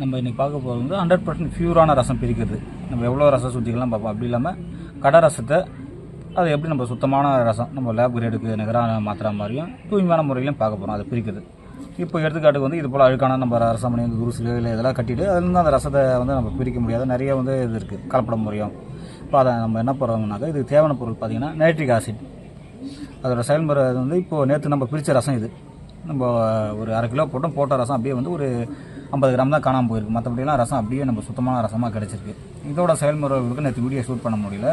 நம்ம இன்றைக்கி பார்க்க போகிறது வந்து ஹண்ட்ரட் பர்சன்ட் ப்யூரான ரசம் பிரிக்கிறது. நம்ம எவ்வளோ ரசம் சுற்றிக்கலாம் பார்ப்போம். அப்படி இல்லாமல் கடை ரசத்தை அது எப்படி நம்ம சுத்தமான ரசம் நம்ம லேப் கிரேடுக்கு நிகரான மாத்திர மாதிரியும் தூய்மையான முறையிலையும் பார்க்க போகிறோம் அதை பிரிக்கிறது. இப்போ எடுத்துக்காட்டுக்கு வந்து இது போல் அழுக்கான நம்ம ரசம் பண்ணி வந்து குருசிலோ இல்லை இதெல்லாம் கட்டிட்டு அதுலேருந்து அந்த ரசத்தை வந்து நம்ம பிரிக்க முடியாது. நிறைய வந்து இது இருக்குது கலப்பட முறையும். இப்போ அதை நம்ம என்ன பண்ணுறோம்னாக்கா இதுக்கு தேவையான பொருள் பார்த்திங்கன்னா நைட்ரிக் ஆசிட் அதோடய செயல்முறை வந்து இப்போது நேற்று நம்ம பிரித்த ரசம் இது. நம்ம ஒரு அரை கிலோ போட்டோம். போட்ட ரசம் அப்படியே வந்து ஒரு ஐம்பது கிராம் தான் காணாமல் போயிருக்கு. மற்றபடியெல்லாம் ரசம் அப்படியே நம்ம சுத்தமான ரசமாக கிடச்சிருக்கு. இதோட செயல்முறைகளுக்கு நேற்று வீடியோ ஷூட் பண்ண முடியல.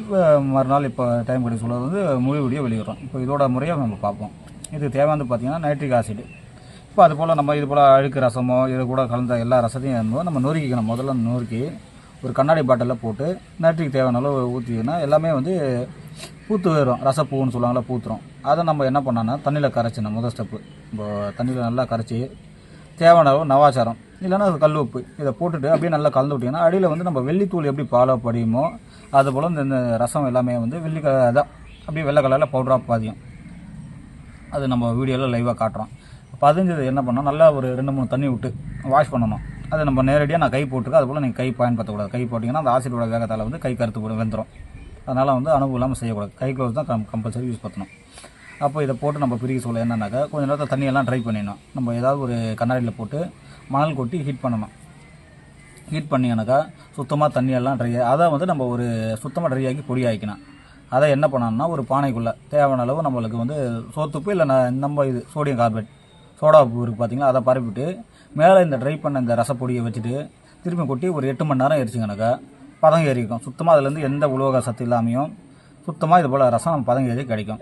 இப்போ மறுநாள் இப்போ டைம் கிடைக்க சொல்ல வந்து முழு வீடியோ வெளியிடுறோம். இப்போ இதோட முறையாக நம்ம பார்ப்போம். இது தேவையானது பார்த்தீங்கன்னா நைட்ரிக் ஆசிட் இப்போ அது போல் நம்ம இது போல் அழுக்கு ரசமோ இது கூட கலந்த எல்லா ரசத்தையும் இருந்தோம் நம்ம நொறுக்கிக்கணும். முதல்ல நொறுக்கி ஒரு கண்ணாடி பாட்டிலில் போட்டு நைட்ரிக் தேவையான அளவு ஊற்றிக்கினா எல்லாமே வந்து பூத்து வரும். ரசப்பூன்னு சொல்லுவாங்களா பூத்துரும். அதை நம்ம என்ன பண்ணோன்னா தண்ணியில் கரைச்சிடணும். முதல் ஸ்டெப்பு இப்போ தண்ணியில் நல்லா கரைச்சி தேவையான அளவு நவாச்சாரம் இல்லைன்னா அது கல் உப்பு இதை போட்டுட்டு அப்படியே நல்லா கலந்து விட்டிங்கன்னா அடியில் வந்து நம்ம வெள்ளித்தூள் எப்படி பாலோ படியுமோ அதுபோல் இந்த இந்த ரசம் எல்லாமே வந்து வெள்ளி க அதான் அப்படியே வெள்ளை கலரில் பவுடராக பாதியும். அது நம்ம வீடியோவில் லைவாக காட்டுறோம். பதிஞ்சது என்ன பண்ணோம் நல்லா ஒரு ரெண்டு மூணு தண்ணி விட்டு வாஷ் பண்ணணும். அதை நம்ம நேரடியாக நான் கை போட்டுருக்கேன் அதுபோல் நீங்கள் கை பயன்படுத்தக்கூடாது. கை போட்டிங்கன்னா அந்த ஆசிரியோட வேகத்தால் வந்து கை கருத்து போடும் வெந்துடும் அதனால் வந்து அனுபவம் இல்லாமல் செய்யக்கூடாது. கை க்ளவுஸ் தான் கம் கம்பல்சரி யூஸ் பண்ணணும். அப்போ இதை போட்டு நம்ம பிரிக்க சொல்ல என்னன்னாக்கா கொஞ்சம் நேரத்தில் தண்ணியெல்லாம் ட்ரை பண்ணிடணும். நம்ம ஏதாவது ஒரு கண்ணாடியில் போட்டு மணல் கொட்டி ஹீட் பண்ணணும். ஹீட் பண்ணிங்கனாக்கா சுத்தமாக தண்ணியெல்லாம் ட்ரை அதை வந்து நம்ம ஒரு சுத்தமாக ட்ரை ஆக்கி பொடி ஆக்கிக்கணும் அதை என்ன பண்ணணும்னா ஒரு பானைக்குள்ளே தேவையான அளவு நம்மளுக்கு வந்து சோத்துப்பு இல்லை ந- நம்ம இது சோடியம் கார்பேட் சோடா பூ இருக்குது பார்த்தீங்களா அதை பரப்பிட்டு மேலே இந்த ட்ரை பண்ண இந்த ரசப்பொடியை வச்சுட்டு திரும்பி கொட்டி ஒரு எட்டு மணி நேரம் எரிச்சிங்கனாக்கா பதங்க ஏறிக்கும். சுத்தமாக அதுலேருந்து எந்த உலோக சத்து இல்லாமையும் சுத்தமாக இது போல் ரசம் பதங்க ஏறி கிடைக்கும்.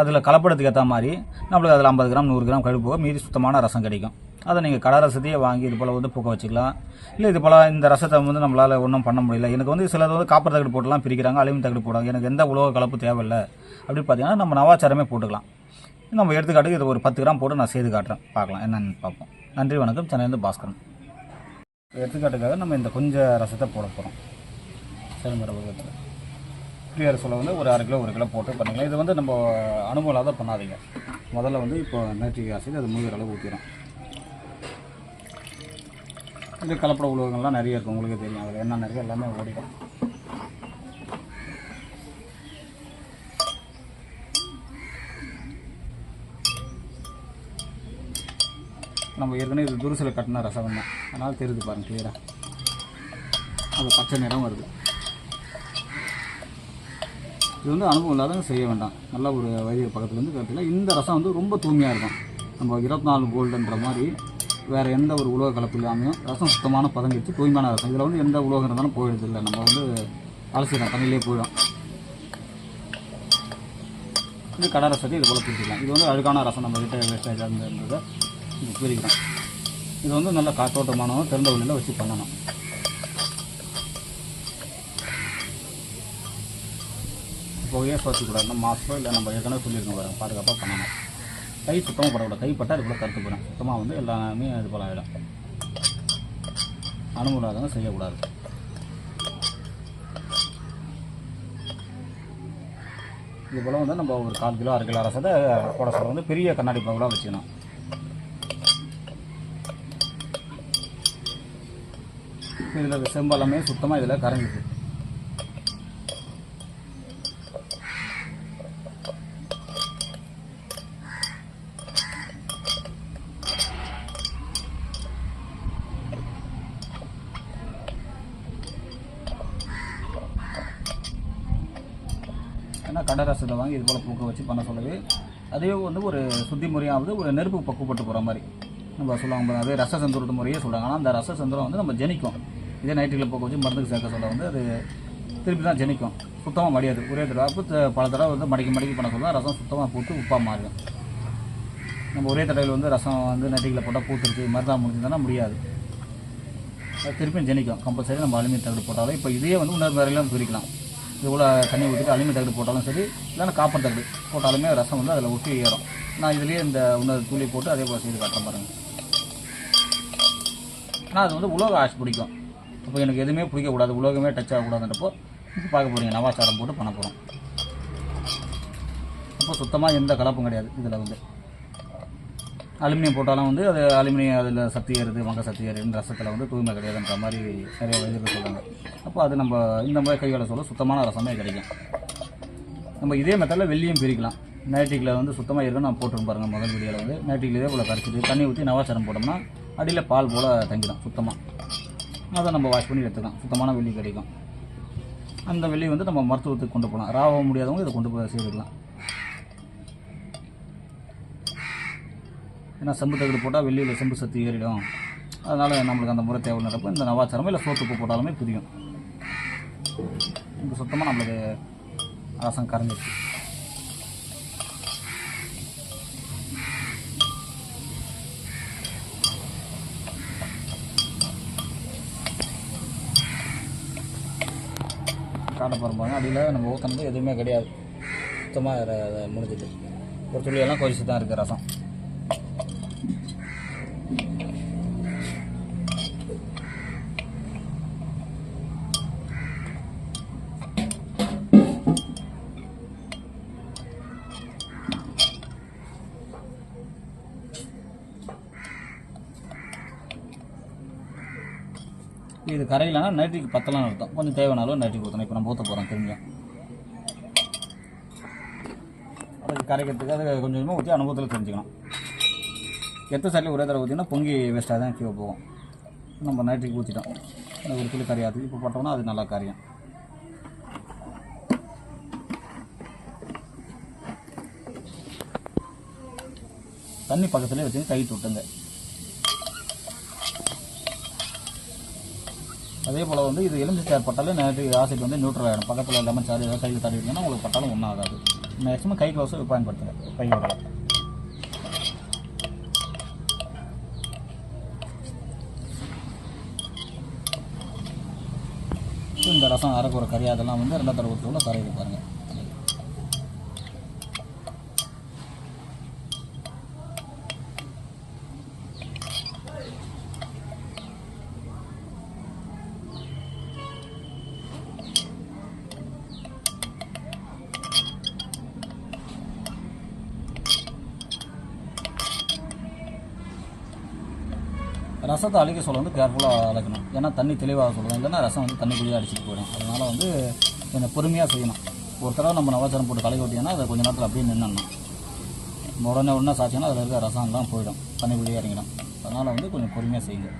அதில் கலப்படத்துக்கு ஏற்ற மாதிரி நம்மளுக்கு அதில் ஐம்பது கிராம் நூறு கிராம் கழுப்பு மீதி சுத்தமான ரசம் கிடைக்கும். அதை நீங்கள் கடை ரசத்தையே வாங்கி இது போல் வந்து பூக்க வச்சுக்கலாம். இல்லை இது போல் இந்த ரசத்தை வந்து நம்மளால் ஒன்றும் பண்ண முடியல. எனக்கு வந்து சிலது வந்து காப்பர் தகடு போட்டுலாம் பிரிக்கிறாங்க அலுமினியம் தகடு போடுறாங்க எனக்கு எந்த உலக கலப்பு தேவையில்லை. அப்படின்னு பார்த்தீங்கன்னா நம்ம நவாச்சாரமே போட்டுக்கலாம். நம்ம எடுத்துக்காட்டுக்கு இது ஒரு பத்து கிராம் போட்டு நான் செய்து காட்டுறேன். பார்க்கலாம் என்னென்னு பார்ப்போம். நன்றி வணக்கம். சென்னையிலேருந்து பாஸ்கரன். எடுத்துக்காட்டுக்காக நம்ம இந்த கொஞ்சம் ரசத்தை போட போகிறோம் சரி பக்கத்தில் ஃப்ரீயாக சொல்ல வந்து ஒரு அரை கிலோ ஒரு கிலோ போட்டு பண்ணிக்கலாம் இது வந்து நம்ம அனுபவம் இல்லாத பண்ணாதீங்க. முதல்ல வந்து இப்போ நைட்ரிக் ஆசிட் அது முழுகிற அளவு ஊற்றிடும் இது கலப்பட உலகங்கள்லாம் நிறைய இருக்கும் உங்களுக்கு தெரியும். அதில் என்ன நிறைய எல்லாமே ஓடிடும். நம்ம ஏற்கனவே இது துருசில் கட்டின ரசம் தான். அதனால் தெரியுது பாருங்கள் கிளியராக அது பச்சை நிறம் வருது. இது வந்து அனுபவம் இல்லாதவங்க செய்ய வேண்டாம். நல்ல ஒரு வைத்திய பக்கத்துலேருந்து கற்றுக்கலாம் இந்த ரசம் வந்து ரொம்ப தூய்மையாக இருக்கும். நம்ம இருபத்தி நாலு கோல்டுன்ற மாதிரி வேறு எந்த ஒரு உலோக கலப்பு இல்லாமையும் ரசம் சுத்தமான பதங்கிடுச்சு தூய்மையான ரசம். இதில் வந்து எந்த உலோகம் இருந்தாலும் போயிடுது இல்லை. நம்ம வந்து அலசிடலாம் தண்ணியிலே போயிடும். இது கடை ரசத்தை இது போல் பிரிச்சுக்கலாம். இது வந்து அழுக்கான ரசம் நம்ம கிட்ட வேஸ்டேஜ் இருந்ததை இது பிரிக்கிறோம். இது வந்து நல்ல காற்றோட்டமானவன் திறந்த வழியில் வச்சு பண்ணணும். புகையாக சுவாசிக்கூடாது நம்ம இல்லை நம்ம ஏற்கனவே சொல்லியிருக்கோம் பாருங்க பாதுகாப்பாக பண்ணணும். கை சுத்தமாக படக்கூடாது. கைப்பட்டால் பட்டால் இது போல் கருத்து போகிறேன் சுத்தமாக வந்து எல்லாமே இது போல் ஆகிடும் அனுபவம் இல்லாதவங்க செய்யக்கூடாது. இது போல் வந்து நம்ம ஒரு கால் கிலோ அரை கிலோ ரசத்தை போட சொல்ல வந்து பெரிய கண்ணாடி பகுலாக வச்சுக்கணும். இதில் செம்பெல்லாமே சுத்தமாக இதில் கரைஞ்சிது ஏன்னா கடை ரசத்தை வாங்கி இது போல் பூக்க வச்சு பண்ண சொல்லவே அதே வந்து ஒரு சுத்தி முறையாவது ஒரு நெருப்பு பக்குவப்பட்டு போகிற மாதிரி. நம்ம சொல்லுவாங்க அதே ரச சந்துரத்து முறையே சொல்கிறாங்க ஆனால் அந்த ரச சந்துரம் வந்து நம்ம ஜெனிக்கும். இதே நைட்டுகளை பூக்க வச்சு மருந்துக்கு சேர்க்க சொல்ல வந்து அது திருப்பி தான் ஜெனிக்கும். சுத்தமாக மடியாது. ஒரே தடவை அப்போ பல தடவை வந்து மடிக்கி மடிக்கி பண்ண சொல்ல ரசம் சுத்தமாக பூத்து உப்பாக மாறிடும் நம்ம ஒரே தடவையில் வந்து ரசம் வந்து நெட்டிகளை போட்டால் பூத்துருச்சு. மருந்தாக முடிஞ்சதுன்னா முடியாது. அது திருப்பியும் ஜெனிக்கும். கம்பல்சரி நம்ம அலுமினியம் தகடு போட்டாலும் இப்போ இதே வந்து உணர்வு வரையிலும் பிரிக்கலாம். இது போல் தண்ணி ஊற்றிட்டு அலுமினியம் தகடு போட்டாலும் சரி இல்லைன்னா காப்பர் தகடு போட்டாலுமே ரசம் வந்து அதில் ஒட்டி ஏறும். நான் இதுலேயே இந்த இன்னொரு தூளி போட்டு அதே போல் செய்து காட்டுறேன் பாருங்க. ஆனால் அது வந்து உலோக ஆஷ் பிடிக்கும். இப்போ எனக்கு எதுவுமே பிடிக்கக்கூடாது உலோகமே டச் ஆகக்கூடாதுன்றப்போ இப்போ பார்க்க போகிறீங்க நவாச்சாரம் போட்டு பண்ண போகிறோம் அப்போ சுத்தமாக எந்த கலப்பும் கிடையாது இதில் வந்து. அலுமினியம் போட்டாலும் வந்து அது அலுமினியம் அதில் சக்தி ஏறுது மங்க சக்தி ஏறுதுன்னு ரசத்தில் வந்து தூய்மை கிடையாதுன்ற மாதிரி நிறைய வயதுக்கு சொல்கிறாங்க அப்போ அது நம்ம இந்த மாதிரி கையோட சொல்ல சுத்தமான ரசமே கிடைக்கும். நம்ம இதே மெத்தடில் வெள்ளியும் பிரிக்கலாம். நைட்டிக்கில் வந்து சுத்தமாக இருக்கும் நான் போட்டுருப்போம் முதல் வீடியோவில் வந்து. நைட்டிக்கில் இதே போல் கரைச்சிட்டு தண்ணி ஊற்றி நவாச்சரம் போட்டோம்னா அடியில் பால் போல் தங்கிடும் சுத்தமாக அதை நம்ம வாஷ் பண்ணி எடுத்துக்கலாம். சுத்தமான வெள்ளி கிடைக்கும். அந்த வெள்ளி வந்து நம்ம மருத்துவத்துக்கு கொண்டு போகலாம். ராவ முடியாதவங்க இதை கொண்டு போய் சேர்த்துக்கலாம் ஏன்னா செம்பு தகடு போட்டால் வெளியில் செம்பு சத்து ஏறிடும். அதனால் நம்மளுக்கு அந்த முறை தேவைன்றப்ப இந்த நவாச்சாரமும் இல்லை சோத்துப்பு போட்டாலுமே புரியும். இப்போ சுத்தமாக நம்மளுக்கு ரசம் கரைஞ்சிச்சு காட்ட பாருப்பாங்க அடியில் நம்ம ஊற்றினது எதுவுமே கிடையாது. சுத்தமாக முடிஞ்சிட்டு. ஒரு துளியெல்லாம் கொதிச்சு தான் இருக்குது ரசம். இது கரையிலனா நைட்ரிக் பத்தலாம் அர்த்தம். கொஞ்சம் தேவையான அளவு நைட்ரிக் ஊற்றணும் இப்போ நம்ம ஊற்ற போகிறோம் திரும்பியும். அதுக்கு கரைக்கிறதுக்கு அது கொஞ்சம் கொஞ்சமாக ஊற்றி அனுபவத்தில் தெரிஞ்சுக்கணும். எத்த சைடில் ஒரே தடவை ஊற்றினா பொங்கி வேஸ்ட்டாக தான் கீழே போகும். நம்ம நைட்ரிக் ஊற்றிட்டோம் ஒரு கிலோ கரையாது இப்போ போட்டோம்னா அது நல்லா கரையும். தண்ணி பக்கத்துலேயே வச்சு கை விட்டுங்க அதே போல் வந்து இது எலுமிச்சை சார் பட்டாலே நேற்று ஆசிட் வந்து நியூட்ரல் ஆகிடும் பக்கத்தில் லெமன் சாறு ஏதாவது கையில் தடவிட்டீங்கன்னா உங்களுக்கு பட்டாலும் ஒன்றும் ஆகாது. மேக்ஸிமம் கை க்ளவுஸும் பயன்படுத்துகிறேன் கையோட. இந்த ரசம் அரைக்குற கறி அதெல்லாம் வந்து ரெண்டாவது தடவை ஊற்றுக்குள்ள கரையில் பாருங்கள் ரசத்தை அழிக்க சொல்ல வந்து கேர்ஃபுல்லாக அழைக்கணும் ஏன்னா தண்ணி தெளிவாக சொல்லணும் இல்லைன்னா ரசம் வந்து தண்ணிக்குள்ளேயே அடிச்சிட்டு போயிடும். அதனால் வந்து கொஞ்சம் பொறுமையாக செய்யணும். ஒரு தடவை நம்ம நவாச்சாரம் போட்டு கலக்கி விட்டிங்கன்னா அதை கொஞ்சம் நேரத்தில் அப்படியே நின்னுடணும். உடனே உடனே சாச்சிங்கன்னா அதில் இருக்க ரசம் எல்லாம் போயிடும். தண்ணிக்குள்ளேயே இறங்கிடும். அதனால் வந்து கொஞ்சம் பொறுமையாக செய்யுங்க.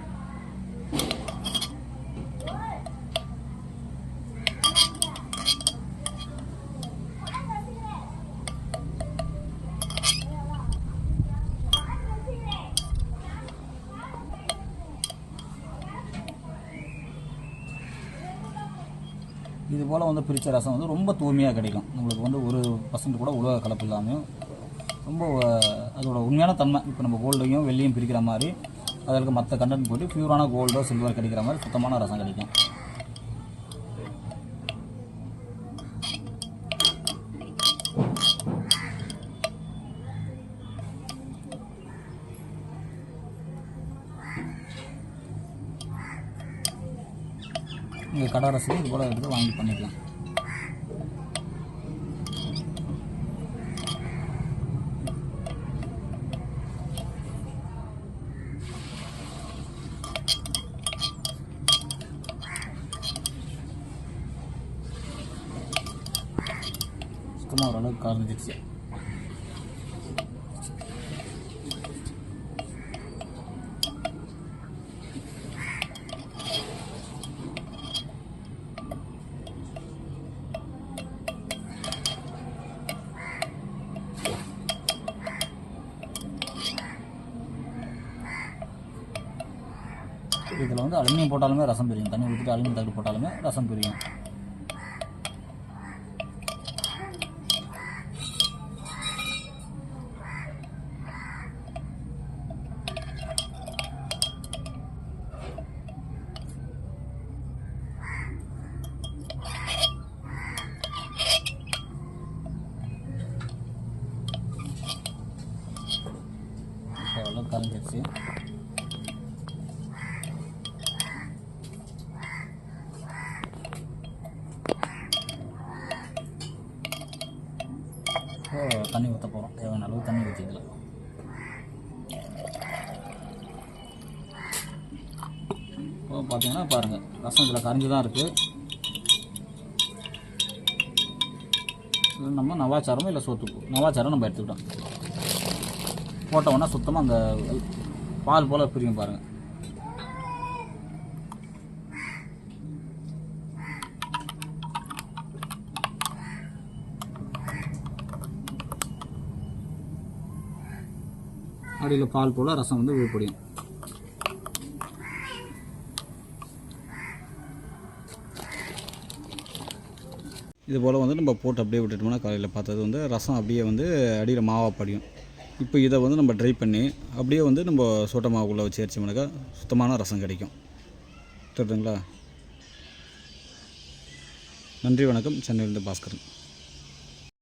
இது போல் வந்து பிரித்த ரசம் வந்து ரொம்ப தூய்மையாக கிடைக்கும். நம்மளுக்கு வந்து ஒரு பர்சன்ட் கூட உலக கலப்பு இல்லாமையும் ரொம்ப அதோட உண்மையான தன்மை. இப்போ நம்ம கோல்டையும் வெள்ளியும் பிரிக்கிற மாதிரி அதில் மற்ற கண்டென்ட் போட்டு பியூரான கோல்டோ சில்வர் கிடைக்கிற மாதிரி சுத்தமான ரசம் கிடைக்கும். நீங்கள் கடை ரசம் இது போல் எடுத்து வாங்கி பண்ணிக்கலாம். சுத்தமாக ஓரளவுக்கு கரைஞ்சிடுச்சு இதில் வந்து அலுமினியம் போட்டாலுமே ரசம் பிரியும். தண்ணி ஊற்றிட்டு அலுமினியம் தட்டு போட்டாலுமே ரசம் பிரியும். இப்போ தண்ணி ஊற்ற போகிறோம் தேவையான அளவு தண்ணி ஊற்றிக்கலாம் இப்போ பார்த்தீங்கன்னா பாருங்கள் ரசம் இதில் கரைஞ்சி தான் இருக்குது நம்ம நவாச்சாரமோ இல்லை சோத்துப்பூ நவாச்சாரம் நம்ம எடுத்துக்கிட்டோம். போட்டோம்னா சுத்தமாக அந்த பால் போல் பிரியும் பாருங்கள் அடியில் பால் போல் ரசம் வந்து விழுப்படியும் இது போல் வந்து நம்ம போட்டு அப்படியே விட்டுட்டோம்னா காலையில் பார்த்தது வந்து ரசம் அப்படியே வந்து அடியில் மாவாக படியும். இப்போ இதை வந்து நம்ம ட்ரை பண்ணி அப்படியே வந்து நம்ம சோட்ட மாவுக்குள்ளே வச்சு அரிச்சோம்னாக்கா சுத்தமான ரசம் கிடைக்கும். தெரியுதுங்களா நன்றி வணக்கம். சென்னையிலேருந்து பாஸ்கரன்.